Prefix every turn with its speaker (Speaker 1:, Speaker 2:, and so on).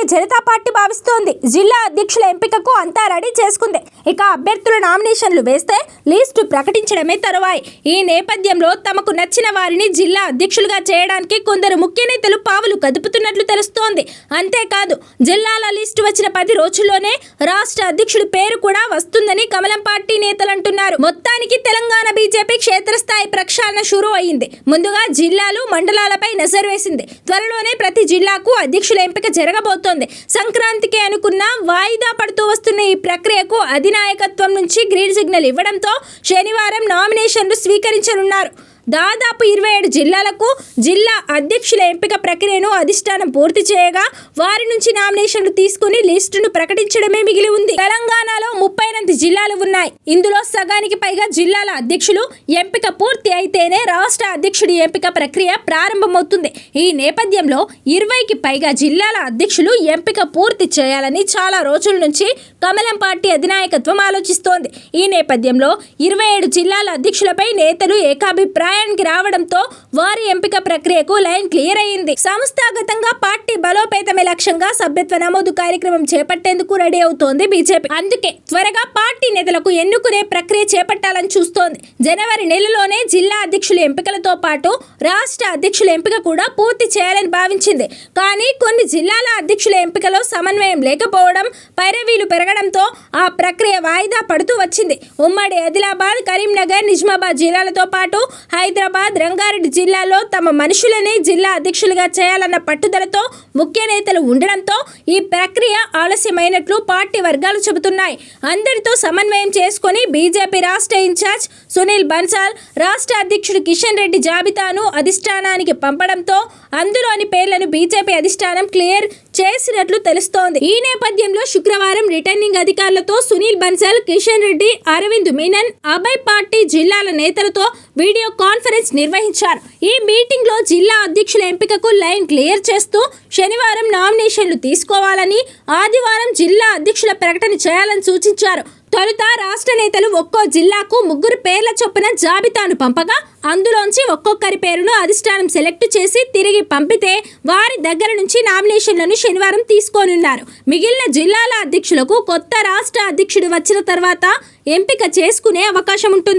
Speaker 1: Bharatiya Janata party భావిస్తోంది. జిల్లా అధ్యక్షుల ఎంపికకు అంతా రెడీ చేసుకుంది. ఇక అభ్యర్థుల నామినేషన్లు వేస్తే లిస్టు ప్రకటించడమే తరువాయి. ఈ నేపథ్యంలో తమకు నచ్చిన వారిని జిల్లా అధ్యక్షులుగా చేయడానికి కొందరు ముఖ్య నేతలు పావులు కదుపుతున్నట్లు తెలుస్తోంది. అంతేకాదు జిల్లాల లిస్టు వచ్చిన పది రోజుల్లోనే రాష్ట్ర అధ్యక్షుడి పేరు కూడా వస్తుందని కమలం పార్టీ నేతలు అంటున్నారు. మొత్తానికి తెలంగాణ బీజేపీ క్షేత్రస్థాయి ప్రక్షాళన షురూ అయింది. ముందుగా జిల్లాలు మండలాలపై నజర్ వేసింది. త్వరలోనే ప్రతి జిల్లాకు అధ్యక్షుల ఎంపిక జరగబోతోంది. సంక్రాంతికి అనుకున్న వాయిదా పడుతూ వస్తున్న ఈ ప్రక్రియకు అధినాయకత్వం నుంచి గ్రీన్ సిగ్నల్ ఇవ్వడంతో శనివారం నామినేషన్లు స్వీకరించనున్నారు. దాదాపు ఇరవై ఏడు జిల్లాలకు జిల్లా అధ్యక్షుల ఎంపిక ప్రక్రియను అధిష్టానం పూర్తి చేయగా వారి నుంచి నామినేషన్లు తీసుకుని లిస్టును ప్రకటించడమే మిగిలి ఉంది. తెలంగాణ పద్దెనిమిది జిల్లాలు ఉన్నాయి. ఇందులో సగానికి పైగా జిల్లాల అధ్యక్షులు ఎంపిక పూర్తి అయితేనే రాష్ట్ర అధ్యక్షుడి ఎంపిక ప్రక్రియ ప్రారంభమవుతుంది. ఈ నేపథ్యంలో ఇరవైకి పైగా జిల్లాల అధ్యక్షులు ఎంపిక పూర్తి చేయాలని చాలా రోజుల నుంచి కమలం పార్టీ అధినాయకత్వం ఆలోచిస్తోంది. ఈ నేపథ్యంలో ఇరవై ఏడు జిల్లాల అధ్యక్షులపై నేతలు ఏకాభిప్రాయానికి రావడంతో వారి ఎంపిక ప్రక్రియకు లైన్ క్లియర్ అయింది. సంస్థాగతంగా పార్టీ బలోపేతమే లక్ష్యంగా సభ్యత్వ నమోదు కార్యక్రమం చేపట్టేందుకు రెడీ అవుతోంది బీజేపీ. అందుకే త్వరగా పార్టీ నేతలకు ఎన్నుకునే ప్రక్రియ చేపట్టాలని చూస్తోంది. జనవరి నెలలోనే జిల్లా అధ్యక్షుల ఎంపికలతో పాటు రాష్ట్ర అధ్యక్షుల ఎంపిక కూడా పూర్తి చేయాలని భావించింది. కానీ కొన్ని జిల్లాల అధ్యక్షుల ఎంపికలో సమన్వయం లేకపోవడం పైరవీ పెరగడంతో ఆ ప్రక్రియ వాయిదా పడుతూ వచ్చింది. ఉమ్మడి ఆదిలాబాద్ కరీంనగర్ నిజామాబాద్ జిల్లాలతో పాటు హైదరాబాద్ రంగారెడ్డి జిల్లాలో తమ మనుషులనే జిల్లా అధ్యక్షులుగా చేయాలన్న పట్టుదలతో ముఖ్య నేతలు ఉండడంతో ఈ ప్రక్రియ ఆలస్యమైనట్లు పార్టీ వర్గాలు చెబుతున్నాయి. అందరితో సమన్వయం చేసుకొని బీజేపీ రాష్ట్ర ఇన్ఛార్జ్ సునీల్ బన్సాల్ రాష్ట్ర అధ్యక్షుడు కిషన్ రెడ్డి జాబితాను అధిష్టానానికి పంపడంతో అందులోని పేర్లను బీజేపీ అధిష్టానం క్లియర్ చేసినట్లు తెలుస్తోంది. ఈ నేపథ్యంలో శుక్రవారం రిటర్నింగ్ అధికారులతో సునీల్ బన్సాల్ కిషన్ రెడ్డి అరవింద్ మీనన్ అభయ్ పార్టీ జిల్లాల నేతలతో వీడియో కాన్ఫరెన్స్ నిర్వహించారు. ఈ మీటింగ్లో జిల్లా అధ్యక్షుల ఎంపికకు లైన్ క్లియర్ చేస్తూ శనివారం నామినేషన్లు తీసుకోవాలని ఆదివారం జిల్లా అధ్యక్షుల ప్రకటన చేయాలని సూచించారు. తొలుత రాష్ట్ర నేతలు ఒక్కో జిల్లాకు ముగ్గురు పేర్ల చొప్పున జాబితాను పంపగా అందులోంచి ఒక్కొక్కరి పేరును అధిష్టానం సెలెక్ట్ చేసి తిరిగి పంపితే వారి దగ్గర నుంచి నామినేషన్లను శనివారం తీసుకోనున్నారు. మిగిలిన జిల్లాల అధ్యక్షులకు కొత్త రాష్ట్ర అధ్యక్షుడు వచ్చిన తర్వాత ఎంపిక చేసుకునే అవకాశం ఉంటుంది.